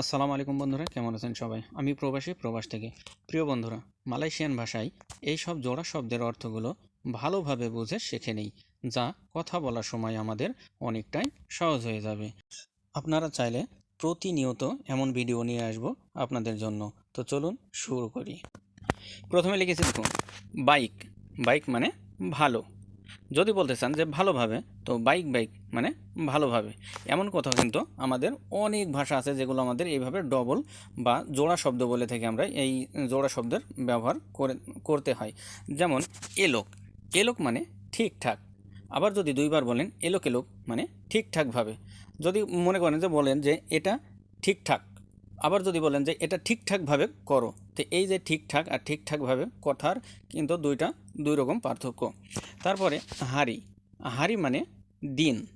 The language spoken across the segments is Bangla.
আসসালামু আলাইকুম বন্ধুরা, কেমন আছেন সবাই? আমি প্রবাসী, প্রবাস থেকে। প্রিয় বন্ধুরা, মালয়েশিয়ান ভাষায় এই সব জোড়া শব্দের অর্থগুলো ভালোভাবে বুঝে শেখে নেই, যা কথা বলার সময় আমাদের অনেকটাই সহজ হয়ে যাবে। আপনারা চাইলে প্রতিনিয়ত এমন ভিডিও নিয়ে আসব আপনাদের জন্য। তো চলুন শুরু করি। প্রথমে লিখেছি দেখুন, বাইক। বাইক মানে ভালো। যদি বলতে চান যে ভালোভাবে, তো বাইক বাইক মানে ভালোভাবে। এমন কথা কিন্তু আমাদের অনেক ভাষা আছে যেগুলো আমাদের এইভাবে ডবল বা জোড়া শব্দ বলে থাকি আমরা এই জোড়া শব্দের ব্যবহার করে, করতে হয়। যেমন এলোক। এলোক মানে ঠিকঠাক। আবার যদি দুইবার বলেন, এলোক এলোক মানে ঠিকঠাকভাবে। যদি মনে করেন যে বলেন যে এটা ঠিকঠাক আবার যদি বলেন যে এটা ঠিকঠাকভাবে করো, তো এই যে ঠিকঠাক আর ঠিকঠাকভাবে কথার কিন্তু দুইটা, দুই রকম পার্থক্য। তারপরে হারি হারি মানে দিন।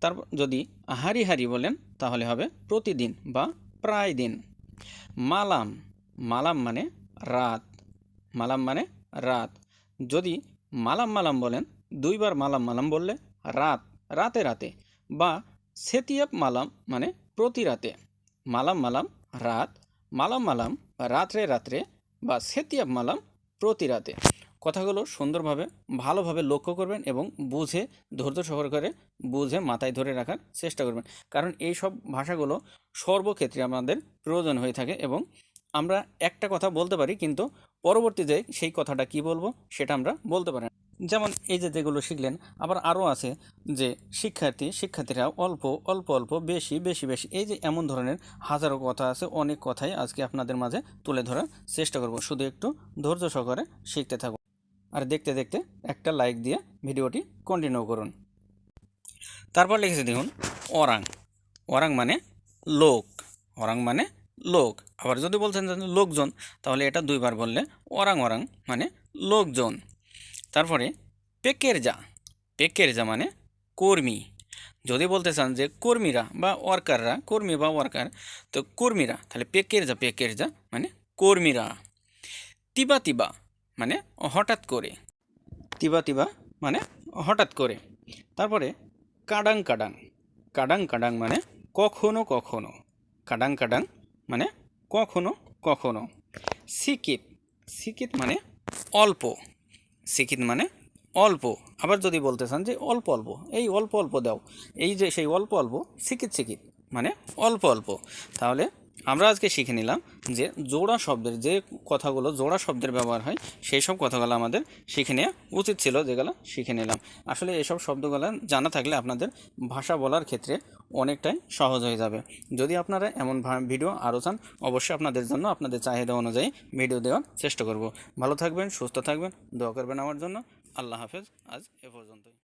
তারপর যদি হারি হারি বলেন, তাহলে হবে প্রতিদিন বা প্রায় দিন। মালাম মালাম মানে রাত, মালাম মানে রাত। যদি মালাম মালাম বলেন, দুইবার মালাম মালাম বললে রাত, রাতে রাতে বা সেতিয়াপ মালাম মানে প্রতি রাতে। মালাম মালাম, রাত, মালাম মালাম বা রাত্রে রাত্রে বা সেতিয়াপ মালাম প্রতি রাতে কথাগুলো সুন্দরভাবে, ভালোভাবে লক্ষ্য করবেন এবং বুঝে, ধৈর্য সহকারে বুঝে মাথায় ধরে রাখার চেষ্টা করবেন কারণ এই সব ভাষাগুলো সর্বক্ষেত্রে আমাদের প্রয়োজন হয়ে থাকে এবং আমরা একটা কথা বলতে পারি, কিন্তু পরবর্তীতে সেই কথাটা কি বলব সেটা আমরা বলতে পারি। যেমন এই যে যেগুলো শিখলেন, আবার আরও আছে যে শিক্ষার্থী, শিক্ষার্থীরা অল্প অল্প অল্প, বেশি বেশি বেশি, এই যে এমন ধরনের হাজারো কথা আছে, অনেক কথাই আজকে আপনাদের মাঝে তুলে ধরার চেষ্টা করব। শুধু একটু ধৈর্য সহকারে শিখতে থাকুন। আর দেখতে দেখতে একটা লাইক দিয়ে ভিডিওটি কন্টিনিউ করুন। তারপর লিখেছে দেখুন অরাং অরাং মানে লোক। অরাং মানে লোক। আবার যদি বলছেন লোকজন, তাহলে এটা দুইবার বললে অরাং অরাং মানে লোকজন। তারপরে পেকের যা পেকের যা মানে কর্মী। যদি বলতে চান যে কর্মীরা বা ওয়ার্কাররা, কর্মী বা ওয়ার্কার, তো কর্মীরা, তাহলে পেকের যা পেকের যা মানে কর্মীরা। তিবা তিবা মানে হঠাৎ করে। তিবা তিবা মানে হঠাৎ করে। তারপরে কাডাং কাডাং। কাডাং কাডাং মানে কখনো কখনো। কাডাং কাডাং মানে কখনো কখনো। সিকিত। সিকিত মানে অল্প। সিকিত মানে অল্প। আবার যদি বলতে চান যে অল্প অল্প, এই অল্প অল্প দাও, এই যে সেই অল্প অল্প, সিকিত সিকিত মানে অল্প অল্প। তাহলে আমরা আজকে শিখে নিলাম যে জোড়া শব্দের যে কথাগুলো জোড়া শব্দের ব্যবহার হয়, সেই সব কথাগুলো আমাদের শিখে নেওয়া উচিত ছিল, যেগুলো শিখে নিলাম। আসলে এসব শব্দগুলো জানা থাকলে আপনাদের ভাষা বলার ক্ষেত্রে অনেকটাই সহজ হয়ে যাবে। যদি আপনারা এমন ভিডিও আরও চান, অবশ্যই আপনাদের জন্য আপনাদের চাহিদা অনুযায়ী ভিডিও দেওয়ার চেষ্টা করব। ভালো থাকবেন, সুস্থ থাকবেন, দোয়া করবেন আমার জন্য। আল্লাহ হাফেজ, আজ এ পর্যন্তই।